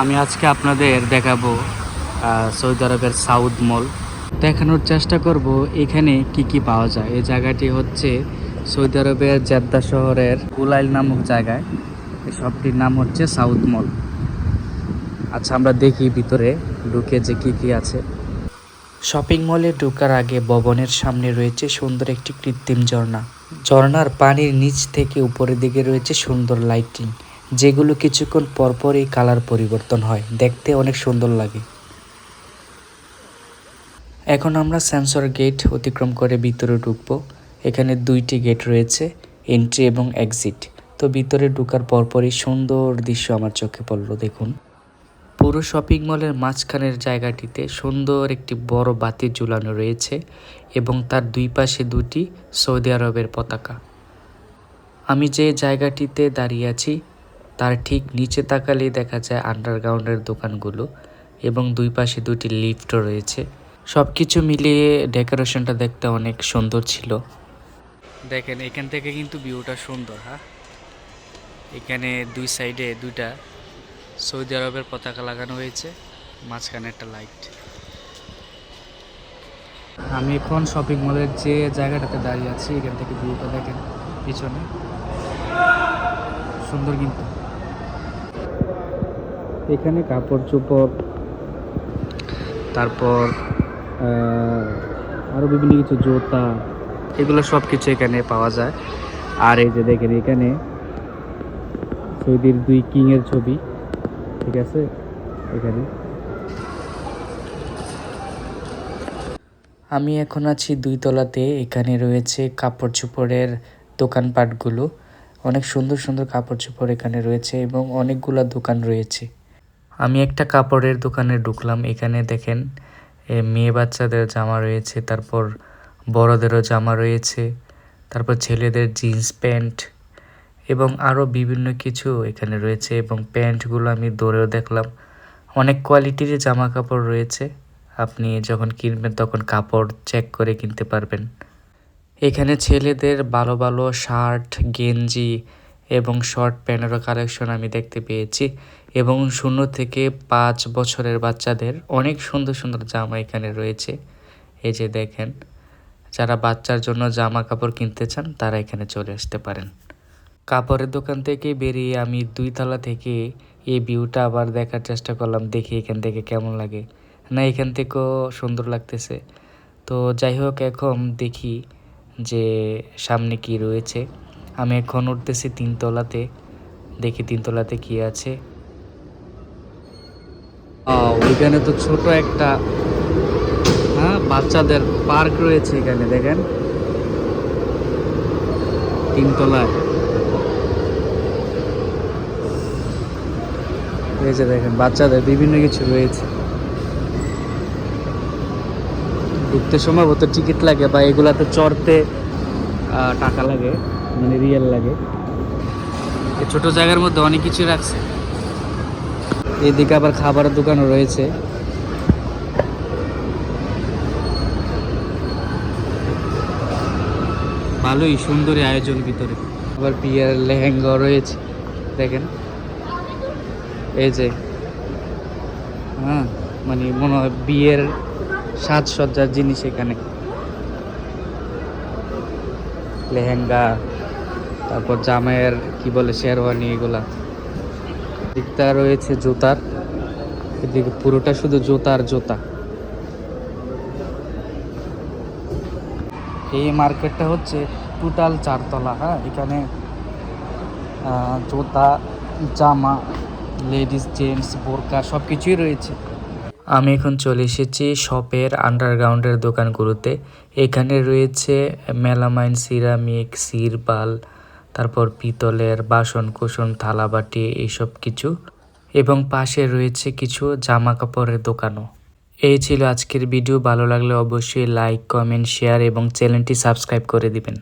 আমি আজকে আপনাদের দেখাবো সৌদি আরবের সাউথ মল। দেখানোর চেষ্টা করব এখানে কি কি পাওয়া যায়। এই জায়গাটি হচ্ছে সৌদি আরবের জেদ্দা শহরের কুলাইল নামক জায়গায়। এই শপটির নাম হচ্ছে সাউথ মল। আচ্ছা আমরা দেখি ভিতরে ঢুকে যে কি কি আছে। শপিং মলে ঢোকার আগে ভবনের সামনে রয়েছে সুন্দর একটি কৃত্রিম ঝর্ণা। ঝর্ণার পানির নিচ থেকে উপরের দিকে রয়েছে সুন্দর লাইটিং। যেগুলো কিছুক্ষণ পরপরই কালার পরিবর্তন হয়। দেখতে অনেক সুন্দর লাগে। এখন আমরা সেন্সর গেট অতিক্রম করে ভিতরে ঢুকবো। এখানে দুইটি গেট রয়েছে এন্ট্রি এবং এক্সিট তো ভিতরে ঢুকার পরপরই সুন্দর দৃশ্য আমার চোখে পড়ল, দেখুন। পুরো শপিং মলের মাঝখানের জায়গাটিতে সুন্দর একটি বড় বাতি ঝুলানো রয়েছে এবং তার দুই পাশে দুটি সৌদি আরবের পতাকা। আমি যে জায়গাটিতে দাঁড়িয়ে আছি তার ঠিক নিচে তাকালেই দেখা যায় আন্ডারগ্রাউন্ডের দোকানগুলো এবং দুই পাশে দুটি লিফটও রয়েছে। সব কিছু মিলিয়ে ডেকোরেশনটা দেখতে অনেক সুন্দর ছিল। দেখেন, এখান থেকে কিন্তু ভিউটা সুন্দর হ্যাঁ? এখানে দুই সাইডে দুইটা সৌদি আরবের পতাকা লাগানো হয়েছে, মাঝখানে একটা লাইট। আমি এখন শপিং মলের যে জায়গাটাতে দাঁড়িয়ে আছি, এখান থেকে ভিউটা দেখেন, পিছনে। সুন্দর কিন্তু। এখানে কাপড় চোপড়, তারপর আরও বিভিন্ন কিছু জুতা, এগুলো সব কিছু এখানে পাওয়া যায়। আর এই যে দেখেন এখানে সৌদির দুই কিংয়ের ছবি, ঠিক আছে? এখানে। আমি এখন আছি দুই তলাতে, এখানে রয়েছে কাপড় চোপড়ের দোকানপাটগুলো অনেক সুন্দর সুন্দর কাপড় চোপড় এখানে রয়েছে এবং অনেকগুলো দোকান রয়েছে। আমি একটা কাপড়ের দোকানে ঢুকলাম, এখানে দেখেন মেয়ে বাচ্চাদের জামা রয়েছে, তারপর বড়দেরও জামা রয়েছে, তারপর ছেলেদের জিন্স প্যান্ট এবং আরও বিভিন্ন কিছু এখানে রয়েছে এবং প্যান্টগুলো আমি দৌড়েও দেখলাম। অনেক কোয়ালিটির জামা কাপড় রয়েছে, আপনি যখন কিনবেন তখন কাপড় চেক করে কিনতে পারবেন। এখানে ছেলেদের ভালো ভালো শার্ট, গেঞ্জি এবং শর্ট প্যান্টেরও কালেকশন আমি দেখতে পেয়েছি। এবং শূন্য থেকে পাঁচ বছরের বাচ্চাদের অনেক সুন্দর সুন্দর জামা এখানে রয়েছে। এই যে দেখেন, যারা বাচ্চার জন্য জামা কাপড় কিনতে চান, তারা এখানে চলে আসতে পারেন। কাপড়ের দোকান থেকে বেরিয়ে আমি দুই তলা থেকে এই ভিউটা আবার দেখার চেষ্টা করলাম, দেখি এখান থেকে কেমন লাগে। না, এখান থেকেও সুন্দর লাগতেছে। তো যাই হোক, এখন দেখি যে সামনে কি রয়েছে। আমি এখন উঠতেছি তিনতলাতে। দেখি তিনতলাতে কি আছে। ওইখানে তো ছোট একটা হ্যাঁ বাচ্চাদের পার্ক রয়েছে এখানে, দেখেন। তিনতলায়। এই যে দেখেন, বাচ্চাদের বিভিন্ন কিছু রয়েছে। ঢুকতে সম্ভবত টিকিট লাগে বা এগুলাতে চড়তে টাকা লাগে। মানে রিয়েল লাগে। এই ছোট জায়গার মধ্যে অনেক কিছু রাখছে। এদিকে আবার খাবারের দোকানও রয়েছে। ভালোই সুন্দরী আয়োজন ভিতরে। আবার বিয়ের লেহেঙ্গা রয়েছে দেখেন। এই যে হ্যাঁ মানে মনে হয় বিয়ের সাজসজ্জার জিনিস এখানে। লেহেঙ্গা তারপর জামাইয়ের কি বলে শেরওয়ানি এগুলা। দিকটা রয়েছে জুতার। এদিকে পুরোটা শুধু জুতার জুতা। এই মার্কেটটা হচ্ছে টোটাল চারতলা হ্যাঁ? এখানে জুতা, জামা, লেডিস, জেন্টস, বোরকা সব কিছুই রয়েছে। আমি এখন চলে এসেছি শপের আন্ডারগ্রাউন্ডের দোকানগুলোতে। এখানে রয়েছে মেলামাইন, সিরামিক সিরপাল তারপর পিতলের বাসন কুসন থালাবাটি এইসব কিছু এবং পাশে রয়েছে কিছু জামা কাপড়ের দোকানও। এই ছিল আজকের ভিডিও। ভালো লাগলে অবশ্যই লাইক কমেন্ট শেয়ার এবং চ্যানেলটি সাবস্ক্রাইব করে দিবেন।